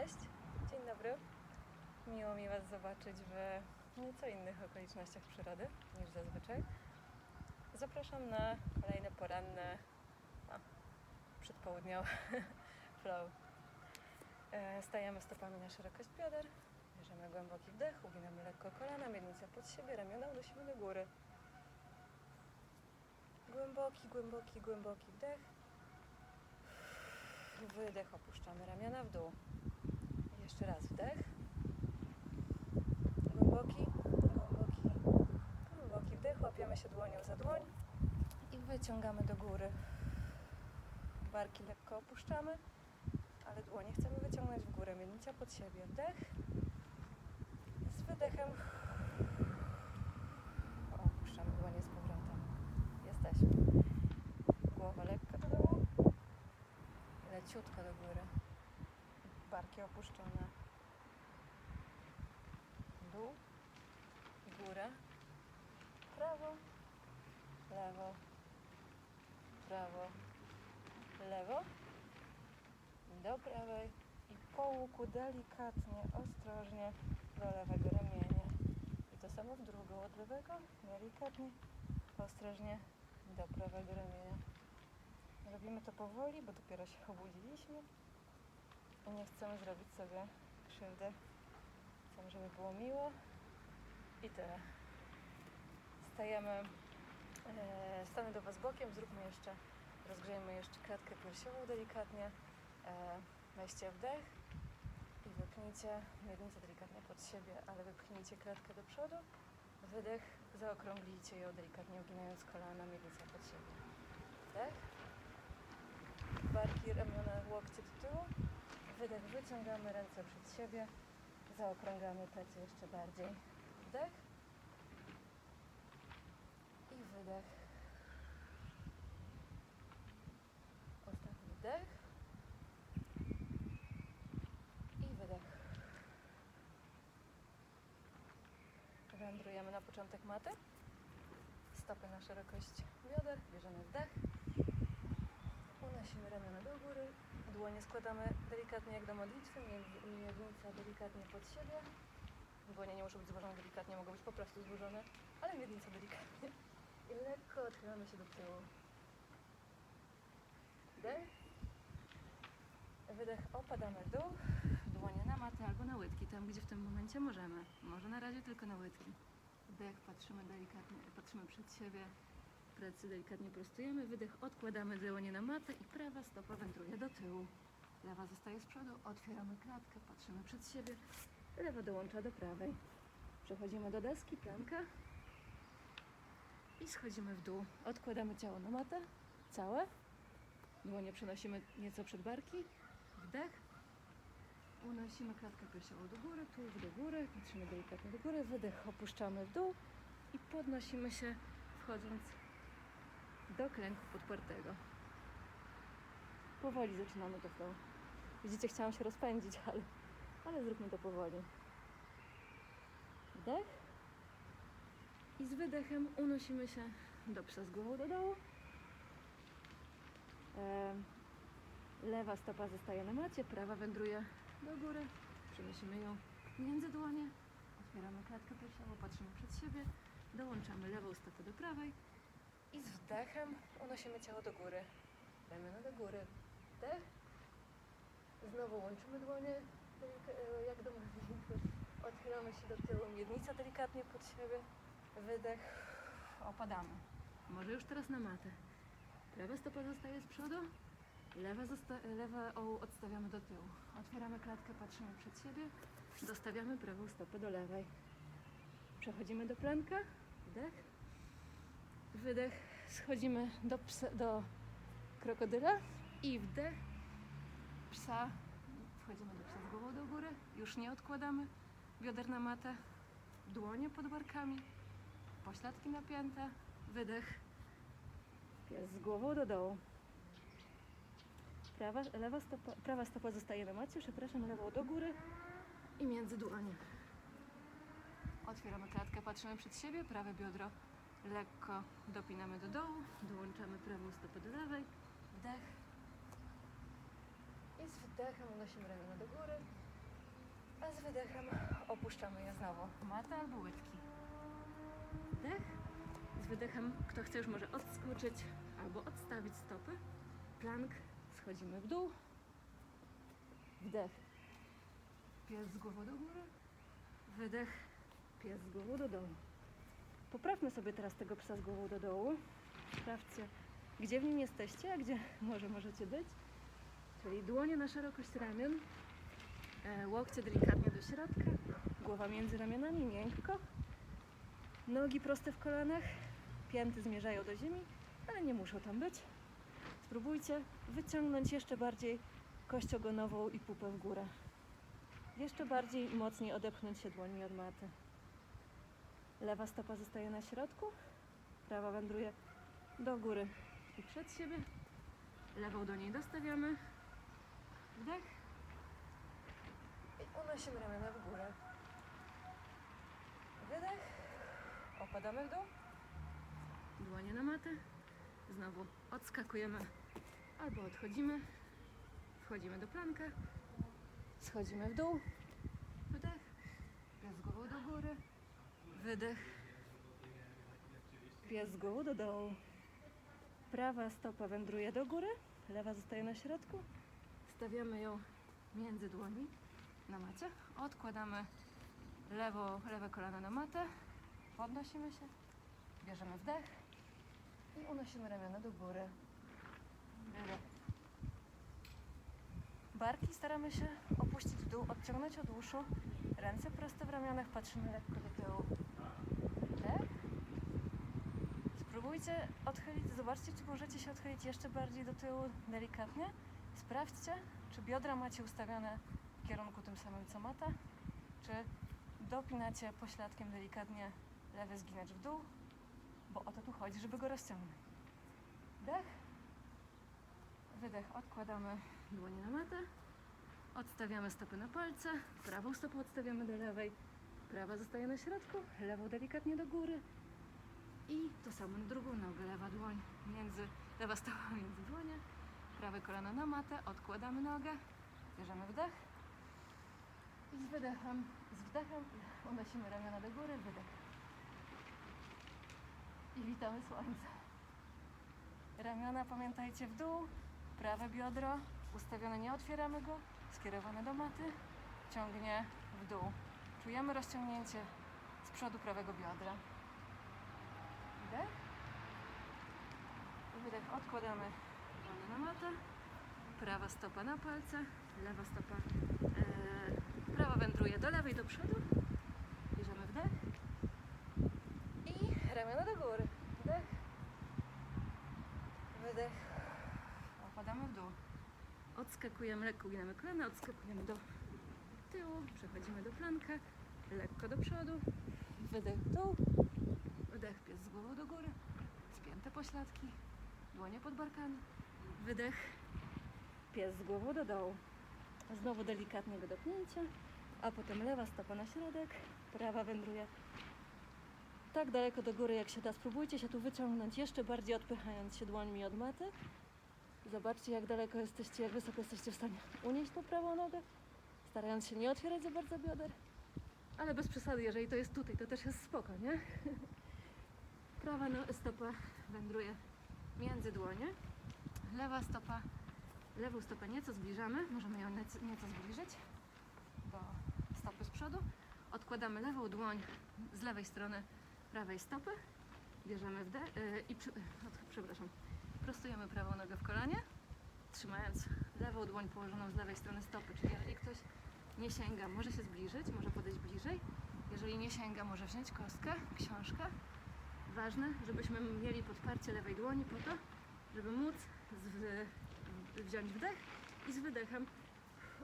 Cześć, dzień dobry. Miło mi Was zobaczyć w nieco innych okolicznościach przyrody niż zazwyczaj. Zapraszam na kolejne poranne, a, przedpołudniowe flow. E, Stajemy stopami na szerokość bioder, bierzemy głęboki wdech, uginamy lekko kolana, miednica pod siebie, ramiona unosimy do góry. Głęboki, głęboki, głęboki wdech. Wydech, opuszczamy ramiona w dół. Jeszcze raz wdech. Głęboki, głęboki, głęboki wdech. Łapiemy się dłonią za dłoń i wyciągamy do góry. Barki lekko opuszczamy, ale dłonie chcemy wyciągnąć w górę. Miednica pod siebie. Wdech. Z wydechem opuszczamy dłonie z powrotem. Jesteśmy. Głowa lekko do dołu. Leciutko do góry. Barki opuszczone. Dół. Górę. Prawo. Lewo. Prawo. Lewo. Do prawej. I po łuku delikatnie, ostrożnie do lewego ramienia. I to samo w drugą od lewego. Delikatnie, ostrożnie do prawego ramienia. Robimy to powoli, bo dopiero się obudziliśmy i nie chcemy zrobić sobie krzywdy. Chcemy, żeby było miło i tyle. Stajemy, e, stanę do Was bokiem, zróbmy jeszcze, rozgrzejmy jeszcze klatkę piersiową delikatnie. E, weźcie wdech i wypnijcie miednicę delikatnie pod siebie, ale wypchnijcie klatkę do przodu. Wydech, zaokrąglijcie ją delikatnie uginając kolana, miednicę pod siebie. Wdech barki, ramiona, łokcie do tyłu. Wydech, wyciągamy ręce przed siebie. Zaokrągamy plecy jeszcze bardziej. Wdech. I wydech. Ostatni wdech. I wydech. Wędrujemy na początek maty. Stopy na szerokość bioder. Bierzemy wdech. Unosimy ramiona do góry, dłonie składamy delikatnie jak do modlitwy, mied- miednica delikatnie pod siebie. Dłonie nie muszą być złożone delikatnie, mogą być po prostu złożone, ale miednica delikatnie. I lekko odchylamy się do tyłu. Wdech. Wydech, opadamy w dół. Dłonie na matę albo na łydki, tam gdzie w tym momencie możemy. Może na razie tylko na łydki. Wdech, patrzymy delikatnie, patrzymy przed siebie. Plecy delikatnie prostujemy, wydech, odkładamy dłonie na matę i prawa stopa wędruje do tyłu. Lewa zostaje z przodu, otwieramy klatkę, patrzymy przed siebie, lewa dołącza do prawej. Przechodzimy do deski, pianka i schodzimy w dół. Odkładamy ciało na matę, całe. Dłonie przenosimy nieco przed barki, wdech. Unosimy klatkę piersiową do góry, tułów do góry, patrzymy delikatnie do góry, wydech, opuszczamy w dół i podnosimy się, wchodząc do klęku podpartego. Powoli zaczynamy to flow. Widzicie, chciałam się rozpędzić, ale, ale zróbmy to powoli. Wdech. I z wydechem unosimy się do psa z głową do dołu. Lewa stopa zostaje na macie, prawa wędruje do góry. Przenosimy ją między dłonie. Otwieramy klatkę piersiową, patrzymy przed siebie. Dołączamy lewą stopę do prawej. I z wdechem unosimy ciało do góry. Ramiona do góry. Wdech. Znowu łączymy dłonie jak do modlitwy. Odchylamy się do tyłu. Miednica delikatnie pod siebie. Wydech. Opadamy. Może już teraz na matę. Prawa stopa zostaje z przodu. Zosta- lewa odstawiamy do tyłu. Otwieramy klatkę, patrzymy przed siebie. Dostawiamy prawą stopę do lewej. Przechodzimy do planka. Wdech. Wydech, schodzimy do, psa, do krokodyla i wdech psa. Wchodzimy do psa z głową do góry, już nie odkładamy. Bioder na matę, dłonie pod barkami, pośladki napięte, wydech. Pies z głową do dołu. Prawa, lewa stopa, prawa stopa zostaje na macie, przepraszam, lewą do góry i między dłonie. Otwieramy klatkę, patrzymy przed siebie, prawe biodro lekko dopinamy do dołu, dołączamy prawą stopę do lewej, wdech i z wdechem unosimy ramiona do góry, A z wydechem opuszczamy je znowu. Mata albo łydki. Wdech. Z wydechem, kto chce już może odskoczyć albo odstawić stopy. Plank. Schodzimy w dół. Wdech. Pies z głową do góry. Wydech. Pies z głową do dołu. Poprawmy sobie teraz tego psa z głową do dołu. Sprawdźcie, gdzie w nim jesteście, a gdzie może możecie być. Czyli dłonie na szerokość ramion, e, łokcie delikatnie do środka, głowa między ramionami, miękko. Nogi proste w kolanach, pięty zmierzają do ziemi, ale nie muszą tam być. Spróbujcie wyciągnąć jeszcze bardziej kość ogonową i pupę w górę. Jeszcze bardziej i mocniej odepchnąć się dłońmi od maty. Lewa stopa zostaje na środku, prawa wędruje do góry i przed siebie. Lewą do niej dostawiamy. Wdech. I unosimy ramiona w górę. Wydech. Opadamy w dół. Dłonie na matę. Znowu odskakujemy albo odchodzimy. Wchodzimy do planka. Schodzimy w dół. Wdech. Pies z głową do góry. Wydech. Pies głową do dołu. Prawa stopa wędruje do góry, lewa zostaje na środku. Stawiamy ją między dłoni na macie. Odkładamy lewo, lewe kolano na matę. Podnosimy się. Bierzemy wdech i unosimy ramiona do góry. Wydech. Barki staramy się opuścić w dół, odciągnąć od uszu. Ręce proste w ramionach, patrzymy lekko do tyłu. Wdech. Spróbujcie odchylić, zobaczcie, czy możecie się odchylić jeszcze bardziej do tyłu delikatnie. Sprawdźcie, czy biodra macie ustawione w kierunku tym samym co mata, czy dopinacie pośladkiem delikatnie lewy zginacz w dół, bo o to tu chodzi, żeby go rozciągnąć. Wdech, wydech, odkładamy dłonie na matę, odstawiamy stopy na palce, prawą stopę odstawiamy do lewej, prawa zostaje na środku, lewą delikatnie do góry, i to samo na drugą nogę, lewa dłoń między, lewa stopa między dłonie, prawe kolano na matę, odkładamy nogę, bierzemy wdech i z wydechem, z wdechem unosimy ramiona do góry, wydech. I witamy słońce. Ramiona pamiętajcie w dół, prawe biodro ustawione, nie otwieramy go, skierowane do maty, ciągnie w dół. Czujemy rozciągnięcie z przodu prawego biodra. Wydech. Odkładamy żonę na matę. Prawa stopa na palce. Lewa stopa. E, prawa wędruje do lewej, do przodu. Bierzemy wdech. I ramiona do góry. Wdech. Wydech. Opadamy w dół. Odskakujemy, lekko uginamy kolana, odskakujemy do tyłu, przechodzimy do planka, lekko do przodu, wydech w dół, Wydech, pies z głową do góry, spięte pośladki, dłonie pod barkami. Wydech, pies z głową do dołu. Znowu delikatnie do dopnięcia, a potem lewa stopa na środek, prawa wędruje tak daleko do góry jak się da. Spróbujcie się tu wyciągnąć, jeszcze bardziej odpychając się dłońmi od maty. Zobaczcie jak daleko jesteście, jak wysoko jesteście w stanie unieść tą prawą nogę, starając się nie otwierać za bardzo bioder. Ale bez przesady, jeżeli to jest tutaj, to też jest spoko, nie? Prawa stopa wędruje między dłonie. Lewa stopa, lewą stopę nieco zbliżamy. Możemy ją nieco, zbliżyć do stopy z przodu. Odkładamy lewą dłoń z lewej strony prawej stopy. Bierzemy wdech yy, i przy, przepraszam. Prostujemy prawą nogę w kolanie, trzymając lewą dłoń położoną z lewej strony stopy. Czyli jeżeli ktoś nie sięga, może się zbliżyć, może podejść bliżej. Jeżeli nie sięga, może wziąć kostkę, książkę. Ważne, żebyśmy mieli podparcie lewej dłoni po to, żeby móc z, wziąć wdech i z wydechem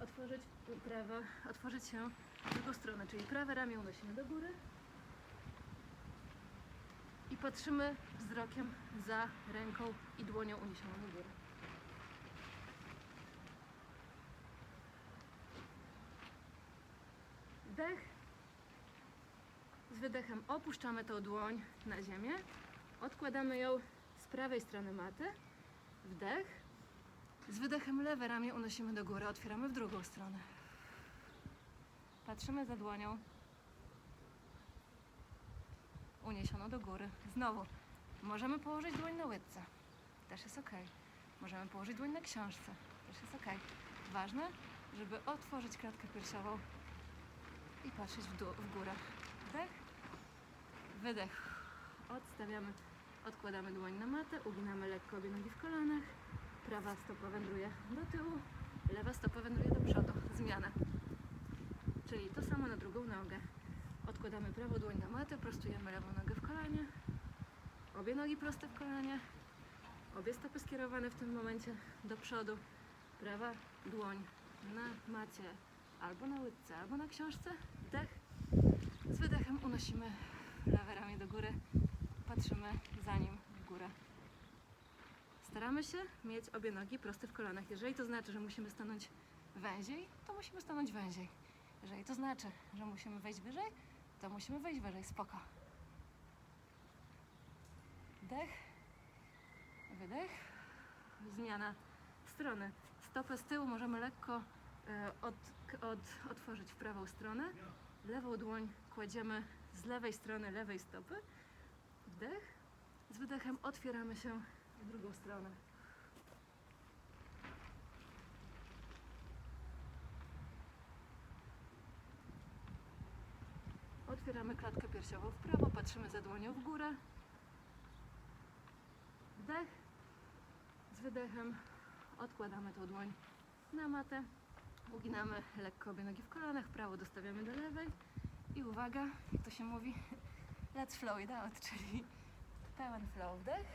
otworzyć prawo, otworzyć się w drugą stronę, czyli prawe ramię unosimy do góry i patrzymy wzrokiem za ręką i dłonią uniesioną do góry. Wdech. Z wydechem opuszczamy tą dłoń na ziemię. Odkładamy ją z prawej strony maty. Wdech. Z wydechem lewe ramię unosimy do góry, otwieramy w drugą stronę. Patrzymy za dłonią. Uniesiono do góry. Znowu. Możemy położyć dłoń na łydce. Też jest ok. Możemy położyć dłoń na książce. Też jest ok. Ważne, żeby otworzyć klatkę piersiową i patrzeć w, dół, w górę. Wydech. Odstawiamy, odkładamy dłoń na matę, uginamy lekko obie nogi w kolanach. Prawa stopa wędruje do tyłu, lewa stopa wędruje do przodu. Zmiana. Czyli to samo na drugą nogę. Odkładamy prawą dłoń na matę, prostujemy lewą nogę w kolanie. Obie nogi proste w kolanie. Obie stopy skierowane w tym momencie do przodu. Prawa dłoń na macie albo na łydce, albo na książce. Wdech. Z wydechem unosimy lewe ramię do góry. Patrzymy za nim w górę. Staramy się mieć obie nogi proste w kolanach. Jeżeli to znaczy, że musimy stanąć węziej, to musimy stanąć węziej. Jeżeli to znaczy, że musimy wejść wyżej, to musimy wejść wyżej. Spoko. Wdech. Wydech. Zmiana strony. Stopę z tyłu możemy lekko e, od, od, otworzyć w prawą stronę. Lewą dłoń kładziemy z lewej strony lewej stopy. Wdech. Z wydechem otwieramy się w drugą stronę. Otwieramy klatkę piersiową w prawo, patrzymy za dłonią w górę. Wdech. Z wydechem odkładamy tą dłoń na matę. Uginamy lekko obie nogi w kolanach, prawo dostawiamy do lewej. I uwaga, jak to się mówi, let's flow it out, czyli pełen flow. Wdech.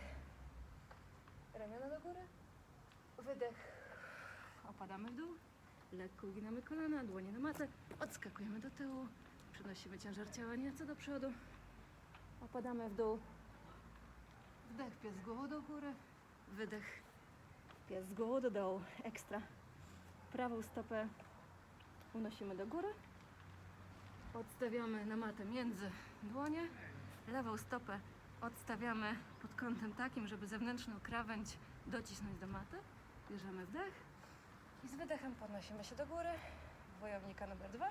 Ramiona do góry. Wydech. Opadamy w dół. Lekko uginamy kolana, dłonie na matę. Odskakujemy do tyłu. Przenosimy ciężar ciała nieco do przodu. Opadamy w dół. Wdech, pies z głową do góry. Wydech, pies z głową do dołu. Ekstra. Prawą stopę unosimy do góry. Odstawiamy na matę między dłonie. Lewą stopę odstawiamy pod kątem takim, żeby zewnętrzną krawędź docisnąć do maty. Bierzemy wdech i z wydechem podnosimy się do góry. Wojownika numer dwa,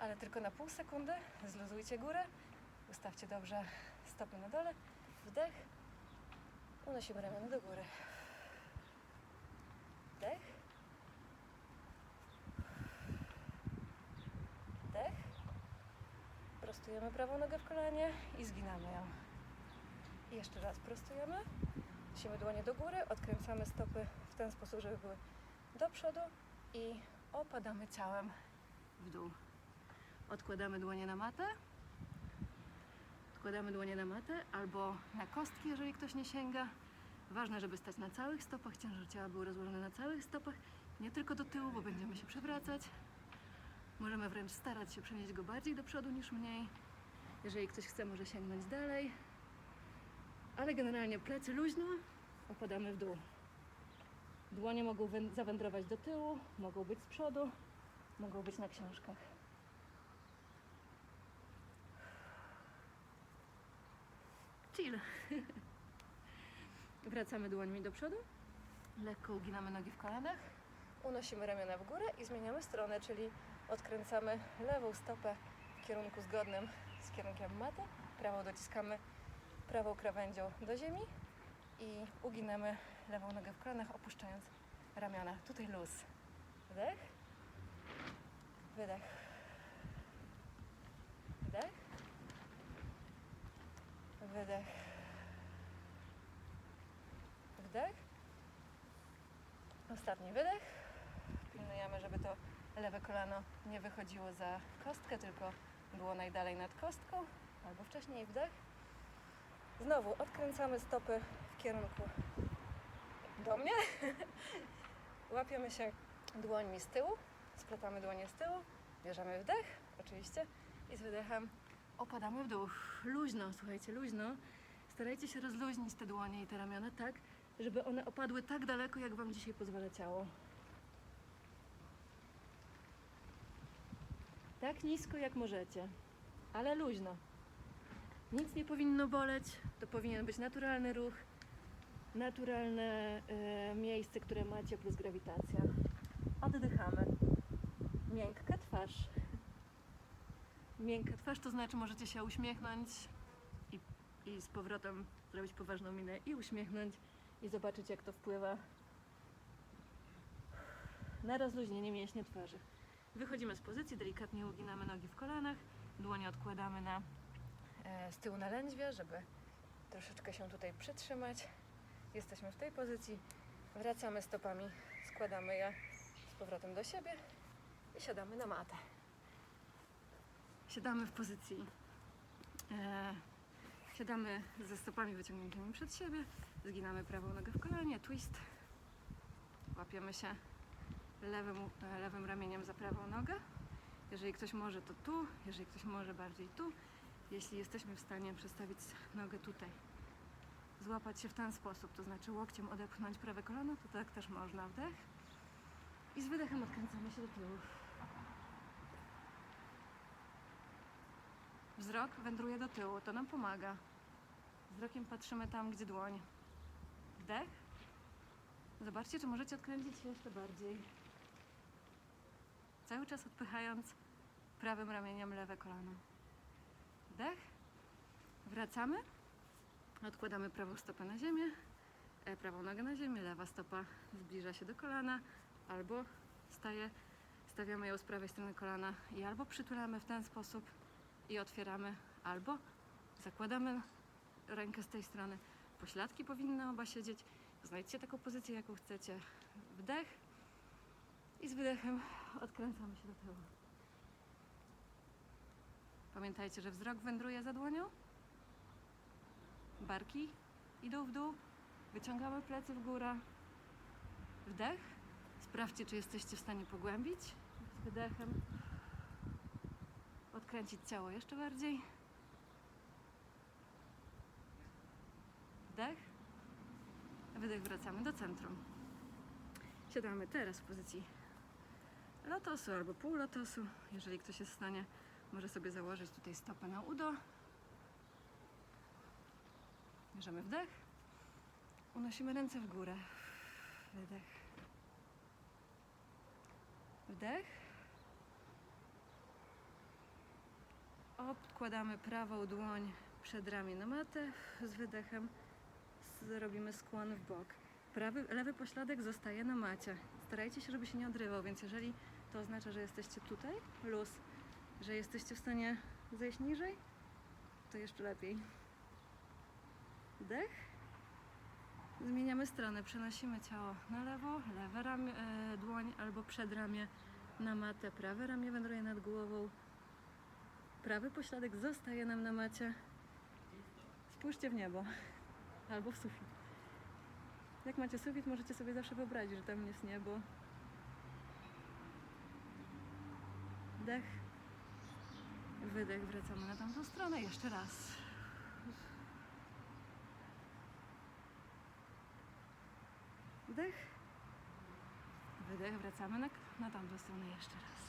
ale tylko na pół sekundy. Zluzujcie górę. Ustawcie dobrze stopy na dole. Wdech. Unosimy ramiona do góry. Wdech. Prostujemy prawą nogę w kolanie i zginamy ją. I jeszcze raz prostujemy. Nosimy dłonie do góry, odkręcamy stopy w ten sposób, żeby były do przodu i opadamy ciałem w dół. Odkładamy dłonie na matę. Odkładamy dłonie na matę albo na kostki, jeżeli ktoś nie sięga. Ważne, żeby stać na całych stopach, ciężar ciała był rozłożony na całych stopach, nie tylko do tyłu, bo będziemy się przewracać. Możemy wręcz starać się przenieść go bardziej do przodu niż mniej. Jeżeli ktoś chce, może sięgnąć dalej. Ale generalnie plecy luźno, opadamy w dół. Dłonie mogą wę- zawędrować do tyłu, mogą być z przodu, mogą być na książkach. Chill. Wracamy dłońmi do przodu. Lekko uginamy nogi w kolanach. Unosimy ramiona w górę i zmieniamy stronę, czyli odkręcamy lewą stopę w kierunku zgodnym z kierunkiem maty. Prawą dociskamy prawą krawędzią do ziemi i uginamy lewą nogę w kolanach, opuszczając ramiona. Tutaj luz. Wdech. Wydech. Wdech. Wydech. Wdech. Ostatni wydech. Pilnujemy, żeby to lewe kolano nie wychodziło za kostkę, tylko było najdalej nad kostką, albo wcześniej wdech. Znowu odkręcamy stopy w kierunku do mnie. Łapiemy się dłońmi z tyłu, splatamy dłonie z tyłu, bierzemy wdech, oczywiście, i z wydechem opadamy w dół. Luźno, słuchajcie, luźno. Starajcie się rozluźnić te dłonie i te ramiona tak, żeby one opadły tak daleko, jak Wam dzisiaj pozwala ciało. Tak nisko, jak możecie, ale luźno. Nic nie powinno boleć, to powinien być naturalny ruch, naturalne e, miejsce, które macie, plus grawitacja. Oddychamy. Miękka twarz. Miękka twarz, to znaczy możecie się uśmiechnąć i, i z powrotem zrobić poważną minę i uśmiechnąć i zobaczyć jak to wpływa na rozluźnienie mięśnia twarzy. Wychodzimy z pozycji, delikatnie uginamy nogi w kolanach, dłonie odkładamy na, e, z tyłu na lędźwie, żeby troszeczkę się tutaj przytrzymać. Jesteśmy w tej pozycji, wracamy stopami, składamy je z powrotem do siebie i siadamy na matę. Siadamy w pozycji, e, siadamy ze stopami wyciągniętymi przed siebie, zginamy prawą nogę w kolanie, twist, łapiemy się lewym, lewym ramieniem za prawą nogę. Jeżeli ktoś może, to tu, jeżeli ktoś może bardziej tu. Jeśli jesteśmy w stanie przestawić nogę tutaj, złapać się w ten sposób, to znaczy łokciem odepchnąć prawe kolano, to tak też można. Wdech i z wydechem odkręcamy się do tyłu. Wzrok wędruje do tyłu, to nam pomaga. Wzrokiem patrzymy tam, gdzie dłoń. Wdech. Zobaczcie, czy możecie odkręcić się jeszcze bardziej. Cały czas odpychając prawym ramieniem lewe kolano. Wdech. Wracamy. Odkładamy prawą stopę na ziemię, e, prawą nogę na ziemię, lewa stopa zbliża się do kolana, albo staje, stawiamy ją z prawej strony kolana i albo przytulamy w ten sposób i otwieramy, albo zakładamy rękę z tej strony. Pośladki powinny oba siedzieć. Znajdźcie taką pozycję, jaką chcecie. Wdech i z wydechem odkręcamy się do tyłu. Pamiętajcie, że wzrok wędruje za dłonią. Barki idą w dół. Wyciągamy plecy w górę. Wdech. Sprawdźcie, czy jesteście w stanie pogłębić z wydechem. Odkręcić ciało jeszcze bardziej. Wdech. Wydech wracamy do centrum. Siadamy teraz w pozycji lotosu albo półlotosu. Jeżeli ktoś jest w stanie, może sobie założyć tutaj stopę na udo. Bierzemy wdech. Unosimy ręce w górę. Wydech. Wdech. Odkładamy prawą dłoń przed ramię na matę. Z wydechem zrobimy skłon w bok. Prawy, lewy pośladek zostaje na macie. Starajcie się, żeby się nie odrywał, więc jeżeli to oznacza, że jesteście tutaj, luz, że jesteście w stanie zejść niżej, to jeszcze lepiej. Wdech. Zmieniamy stronę, przenosimy ciało na lewo, lewe ramię, e, dłoń albo przedramię na matę, prawe ramię wędruje nad głową, prawy pośladek zostaje nam na macie. Spójrzcie w niebo albo w sufit. Jak macie sufit, możecie sobie zawsze wyobrazić, że tam jest niebo. Wdech. Wydech, wracamy na tamtą stronę. Jeszcze raz. Wdech. Wydech, wracamy na, na tamtą stronę jeszcze raz.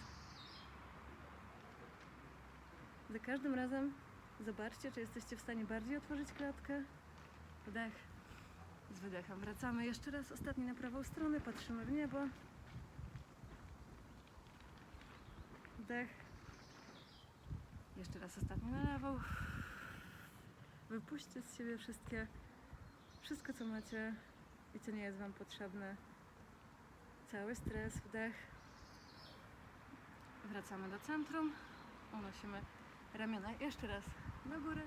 Za każdym razem zobaczcie, czy jesteście w stanie bardziej otworzyć klatkę. Wdech. Z wydechem wracamy jeszcze raz, ostatni na prawą stronę, patrzymy w niebo. Wdech. Jeszcze raz ostatni na lewą. Wypuśćcie z siebie wszystkie, wszystko co macie i co nie jest Wam potrzebne. Cały stres, wdech. Wracamy do centrum. Unosimy ramiona jeszcze raz do góry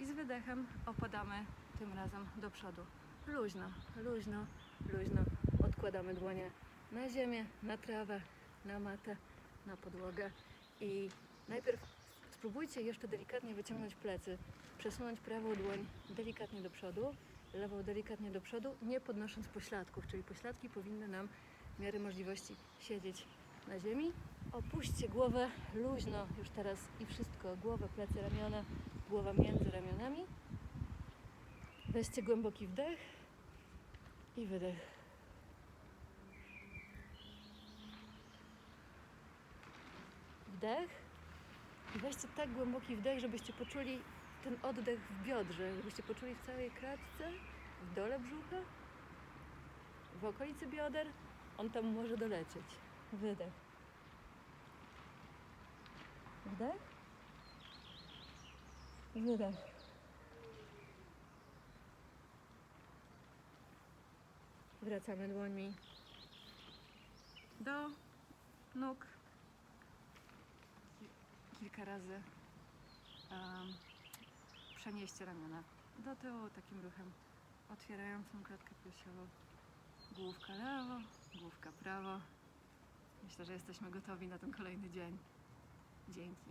i z wydechem opadamy tym razem do przodu. Luźno, luźno, luźno. Odkładamy dłonie na ziemię, na trawę, na matę, na podłogę i najpierw spróbujcie jeszcze delikatnie wyciągnąć plecy, przesunąć prawą dłoń delikatnie do przodu, lewą delikatnie do przodu, nie podnosząc pośladków, czyli pośladki powinny nam w miarę możliwości siedzieć na ziemi. Opuśćcie głowę luźno już teraz i wszystko, głowę, plecy, ramiona, głowa między ramionami. Weźcie głęboki wdech i wydech. Wdech. I weźcie tak głęboki wdech, żebyście poczuli ten oddech w biodrze, żebyście poczuli w całej klatce, w dole brzucha, w okolicy bioder. On tam może dolecieć. Wydech. Wdech. Wydech. Wracamy dłońmi do nóg. Kilka razy um, ramiona do tyłu takim ruchem otwierającym klatkę piersiową. Główka lewo, główka prawo. Myślę, że jesteśmy gotowi na ten kolejny dzień. Dzięki.